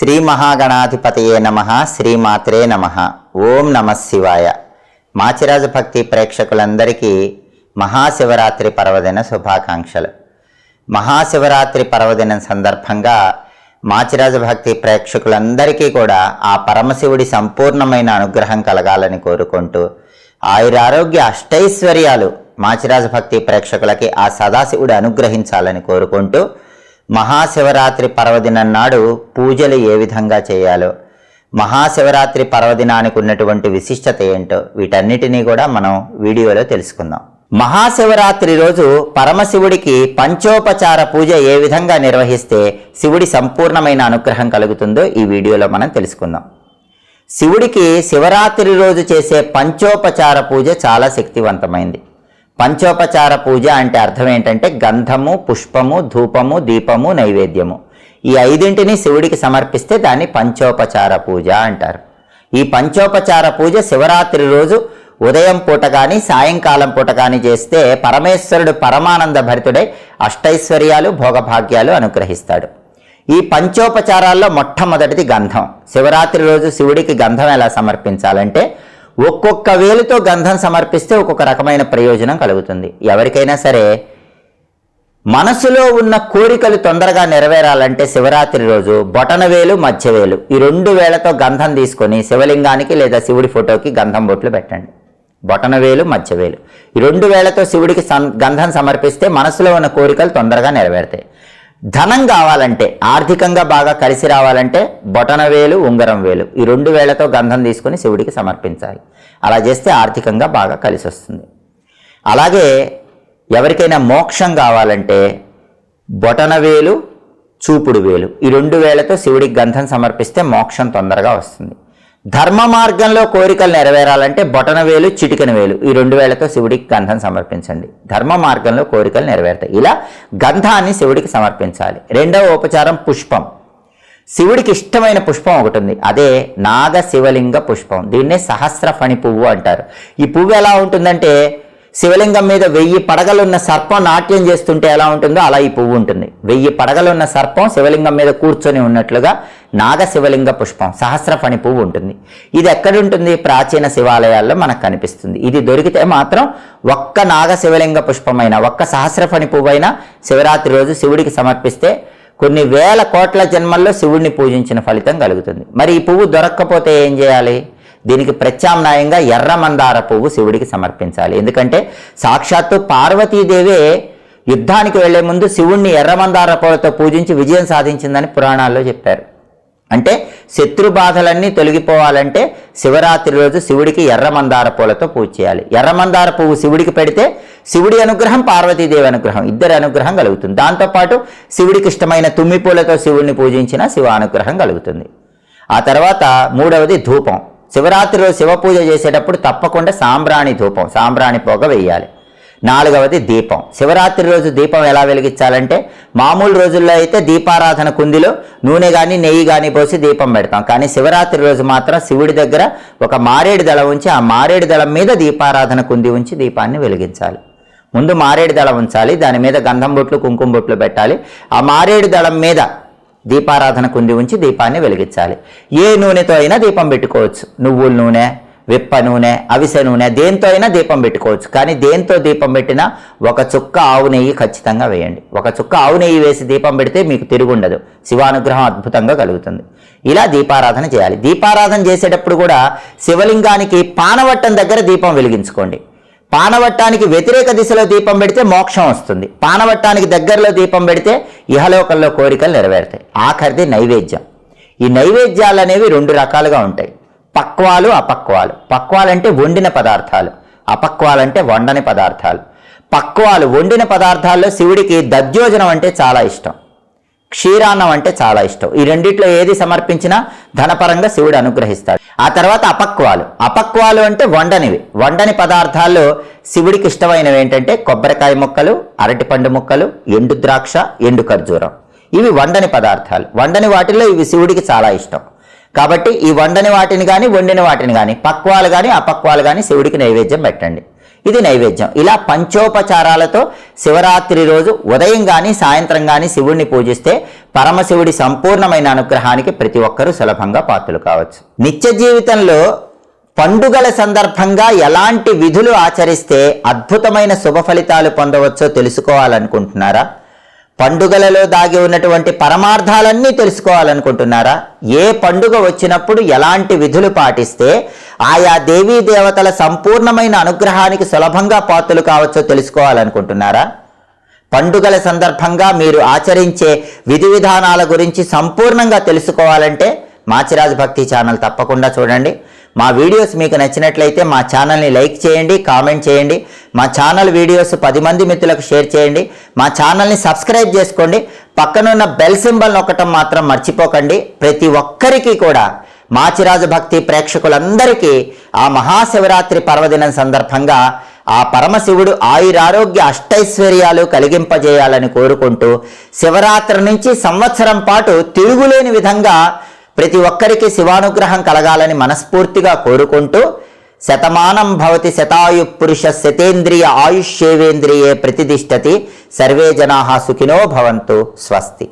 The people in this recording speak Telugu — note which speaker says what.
Speaker 1: శ్రీ మహాగణాధిపతయే నమ శ్రీమాత్రే నమ. ఓం నమ శివాయ. మాచిరాజు భక్తి ప్రేక్షకులందరికీ మహాశివరాత్రి పర్వదిన శుభాకాంక్షలు. మహాశివరాత్రి పర్వదినం సందర్భంగా మాచిరాజు భక్తి ప్రేక్షకులందరికీ కూడా ఆ పరమశివుడి సంపూర్ణమైన అనుగ్రహం కలగాలని కోరుకుంటూ ఆయురారోగ్య అష్టైశ్వర్యాలు మాచిరాజు భక్తి ప్రేక్షకులకి ఆ సదాశివుడు అనుగ్రహించాలని కోరుకుంటూ మహాశివరాత్రి పర్వదినం నాడు పూజలు ఏ విధంగా చేయాలో. మహాశివరాత్రి పర్వదినానికి ఉన్నటువంటి విశిష్టత ఏంటో వీటన్నిటినీ కూడా మనం వీడియోలో తెలుసుకుందాం. మహాశివరాత్రి రోజు పరమశివుడికి పంచోపచార పూజ ఏ విధంగా నిర్వహిస్తే శివుడి సంపూర్ణమైన అనుగ్రహం కలుగుతుందో ఈ వీడియోలో మనం తెలుసుకుందాం. శివుడికి శివరాత్రి రోజు చేసే పంచోపచార పూజ చాలా శక్తివంతమైంది. పంచోపచార పూజ అంటే అర్థం ఏంటంటే గంధము పుష్పము ధూపము దీపము నైవేద్యము. ఈ ఐదింటిని శివుడికి సమర్పిస్తే దాన్ని పంచోపచార పూజ అంటారు. ఈ పంచోపచార పూజ శివరాత్రి రోజు ఉదయం పూట కానీ సాయంకాలం పూట కానీ చేస్తే పరమేశ్వరుడు పరమానంద భరితుడై అష్టైశ్వర్యాలు భోగభాగ్యాలు అనుగ్రహిస్తాడు. ఈ పంచోపచారాల్లో మొట్టమొదటిది గంధం. శివరాత్రి రోజు శివుడికి గంధం ఎలా సమర్పించాలంటే ఒక్కొక్క వేలుతో గంధం సమర్పిస్తే ఒక్కొక్క రకమైన ప్రయోజనం కలుగుతుంది. ఎవరికైనా సరే మనసులో ఉన్న కోరికలు తొందరగా నెరవేరాలంటే శివరాత్రి రోజు బొటనవేలు మధ్యవేలు ఈ రెండు వేలతో గంధం తీసుకొని శివలింగానికి లేదా శివుడి ఫోటోకి గంధం బొట్లు పెట్టండి. బొటనవేలు మధ్యవేలు ఈ రెండు వేలతో శివుడికి సం- గంధం సమర్పిస్తే మనసులో ఉన్న కోరికలు తొందరగా నెరవేరుతాయి. ధనం కావాలంటే ఆర్థికంగా బాగా కలిసి రావాలంటే బొటనవేలు ఉంగరం వేలు. ఈ రెండు వేలతో గంధం తీసుకొని శివుడికి సమర్పించాలి. అలా చేస్తే ఆర్థికంగా బాగా కలిసి వస్తుంది. అలాగే ఎవరికైనా మోక్షం కావాలంటే బొటనవేలు చూపుడు వేలు. ఈ రెండు వేలతో శివుడికి గంధం సమర్పిస్తే మోక్షం తొందరగా వస్తుంది. ధర్మ మార్గంలో కోరికలు నెరవేరాలంటే బొటనవేలు చిటికన వేలు. ఈ రెండు వేలతో శివుడికి గంధం సమర్పించండి. ధర్మ మార్గంలో కోరికలు నెరవేరుతాయి. ఇలా గంధాన్ని శివుడికి సమర్పించాలి. రెండవ ఉపచారం పుష్పం. శివుడికి ఇష్టమైన పుష్పం ఒకటి ఉంది. అదే నాగ శివలింగ పుష్పం. దీన్నే సహస్ర ఫణి పువ్వు అంటారు. ఈ పువ్వు ఎలా ఉంటుందంటే శివలింగం మీద వెయ్యి పడగలున్న సర్పం నాట్యం చేస్తుంటే ఎలా ఉంటుందో అలా ఈ పువ్వు ఉంటుంది. వెయ్యి పడగలున్న సర్పం శివలింగం మీద కూర్చొని ఉన్నట్లుగా నాగ శివలింగ పుష్పం సహస్ర ఫణి పువ్వు ఉంటుంది. ఇది ఎక్కడుంటుంది? ప్రాచీన శివాలయాల్లో మనకు కనిపిస్తుంది. ఇది దొరికితే మాత్రం ఒక్క నాగ శివలింగ పుష్పమైన ఒక్క సహస్ర ఫణి అయినా శివరాత్రి రోజు శివుడికి సమర్పిస్తే కొన్ని వేల కోట్ల జన్మల్లో శివుడిని పూజించిన ఫలితం కలుగుతుంది. మరి ఈ పువ్వు దొరక్కపోతే ఏం చేయాలి? దీనికి ప్రత్యామ్నాయంగా ఎర్ర మందార పువ్వు శివుడికి సమర్పించాలి. ఎందుకంటే సాక్షాత్తు పార్వతీదేవే యుద్ధానికి వెళ్ళే ముందు శివుణ్ణి ఎర్రమందార పూలతో పూజించి విజయం సాధించిందని పురాణాల్లో చెప్పారు. అంటే శత్రు బాధలన్నీ తొలగిపోవాలంటే శివరాత్రి రోజు శివుడికి ఎర్ర మందార పూలతో పూజ చేయాలి. ఎర్రమందార పువ్వు శివుడికి పెడితే శివుడి అనుగ్రహం పార్వతీదేవి అనుగ్రహం ఇద్దరి అనుగ్రహం కలుగుతుంది. దాంతోపాటు శివుడికి ఇష్టమైన తుమ్మి పూలతో శివుడిని పూజించిన శివ అనుగ్రహం కలుగుతుంది. ఆ తర్వాత మూడవది ధూపం. శివరాత్రి రోజు శివ పూజ చేసేటప్పుడు తప్పకుండా సాంబ్రాణి ధూపం సాంబ్రాణి పొగ వేయాలి. నాలుగవది దీపం. శివరాత్రి రోజు దీపం ఎలా వెలిగించాలంటే మామూలు రోజుల్లో అయితే దీపారాధన కుందిలో నూనె కానీ నెయ్యి కానీ పోసి దీపం పెడతాం. కానీ శివరాత్రి రోజు మాత్రం శివుడి దగ్గర ఒక మారేడు దళం ఉంచి ఆ మారేడు దళం మీద దీపారాధన కుంది ఉంచి దీపాన్ని వెలిగించాలి. ముందు మారేడు దళం ఉంచాలి. దాని మీద గంధం బొట్లు కుంకుమ బొట్లు పెట్టాలి. ఆ మారేడు దళం మీద దీపారాధన కుంది ఉంచి దీపాన్ని వెలిగించాలి. ఏ నూనెతో అయినా దీపం పెట్టుకోవచ్చు. నువ్వుల నూనె విప్ప నూనె అవిసె నూనె దేంతో అయినా దీపం పెట్టుకోవచ్చు. కానీ దేంతో దీపం పెట్టినా ఒక చుక్క ఆవు నెయ్యి ఖచ్చితంగా వేయండి. ఒక చుక్క ఆవు నెయ్యి వేసి దీపం పెడితే మీకు తిరుగుండదు. శివానుగ్రహం అద్భుతంగా కలుగుతుంది. ఇలా దీపారాధన చేయాలి. దీపారాధన చేసేటప్పుడు కూడా శివలింగానికి పానవట్టం దగ్గర దీపం వెలిగించుకోండి. పానవట్టానికి వ్యతిరేక దిశలో దీపం పెడితే మోక్షం వస్తుంది. పానవట్టానికి దగ్గరలో దీపం పెడితే ఇహలోకంలో కోరికలు నెరవేరుతాయి. ఆఖరిది నైవేద్యం. ఈ నైవేద్యాలు అనేవి రెండు రకాలుగా ఉంటాయి. పక్వాలు అపక్వాలు. పక్వాలు అంటే వండిన పదార్థాలు. అపక్వాలు అంటే వండని పదార్థాలు. పక్వాలు వండిన పదార్థాల్లో శివుడికి దద్యోజనం అంటే చాలా ఇష్టం. క్షీరాన్నం అంటే చాలా ఇష్టం. ఈ రెండిట్లో ఏది సమర్పించినా ధనపరంగా శివుడు అనుగ్రహిస్తాడు. ఆ తర్వాత అపక్వాలు. అపక్వాలు అంటే వండనివి. వండని పదార్థాల్లో శివుడికి ఇష్టమైనవి ఏంటంటే కొబ్బరికాయ ముక్కలు అరటిపండు ముక్కలు ఎండు ద్రాక్ష ఎండు ఖర్జూరం. ఇవి వండని పదార్థాలు. వండని వాటిల్లో ఇవి శివుడికి చాలా ఇష్టం. కాబట్టి ఈ వండని వాటిని కానీ వండిన వాటిని కానీ పక్వాలు కానీ అపక్వాలు కానీ శివుడికి నైవేద్యం పెట్టండి. ఇది నైవేద్యం. ఇలా పంచోపచారాలతో శివరాత్రి రోజు ఉదయం కానీ సాయంత్రం కానీ శివుణ్ణి పూజిస్తే పరమశివుడి సంపూర్ణమైన అనుగ్రహానికి ప్రతి ఒక్కరూ సులభంగా పాత్రలు కావచ్చు. నిత్య జీవితంలో పండుగల సందర్భంగా ఎలాంటి విధులు ఆచరిస్తే అద్భుతమైన శుభ ఫలితాలు పొందవచ్చో తెలుసుకోవాలనుకుంటున్నారా? పండుగలలో దాగి ఉన్నటువంటి పరమార్థాలన్నీ తెలుసుకోవాలనుకుంటున్నారా? ఏ పండుగ వచ్చినప్పుడు ఎలాంటి విధులు పాటిస్తే ఆయా దేవీ దేవతల సంపూర్ణమైన అనుగ్రహానికి సులభంగా పాత్రలు కావచ్చో తెలుసుకోవాలనుకుంటున్నారా? పండుగల సందర్భంగా మీరు ఆచరించే విధి విధానాల గురించి సంపూర్ణంగా తెలుసుకోవాలంటే మాచిరాజ్ భక్తి ఛానల్ తప్పకుండా చూడండి. మా వీడియోస్ మీకు నచ్చినట్లయితే మా ఛానల్ని లైక్ చేయండి కామెంట్ చేయండి. మా ఛానల్ వీడియోస్ పది మంది మిత్రులకు షేర్ చేయండి. మా ఛానల్ని సబ్స్క్రైబ్ చేసుకోండి. పక్కనున్న బెల్ సింబల్ నొక్కటం మాత్రం మర్చిపోకండి. ప్రతి ఒక్కరికి కూడా మాచిరాజు భక్తి ప్రేక్షకులందరికీ ఆ మహాశివరాత్రి పర్వదినం సందర్భంగా ఆ పరమశివుడు ఆయురారోగ్య అష్టైశ్వర్యాలు కలిగింపజేయాలని కోరుకుంటూ శివరాత్రి నుంచి సంవత్సరం పాటు తిరుగులేని విధంగా ప్రతి ఒక్కరికి శివానుగ్రహం కలగాలని మనస్ఫూర్తిగా కోరుకుంటూ శతమానం భవతి శతాయు పురుష శతేంద్రియ ఆయుష్యేవేంద్రియే ప్రతిదిష్టతి సర్వే జనా సుఖినో భవంతు. స్వస్తి.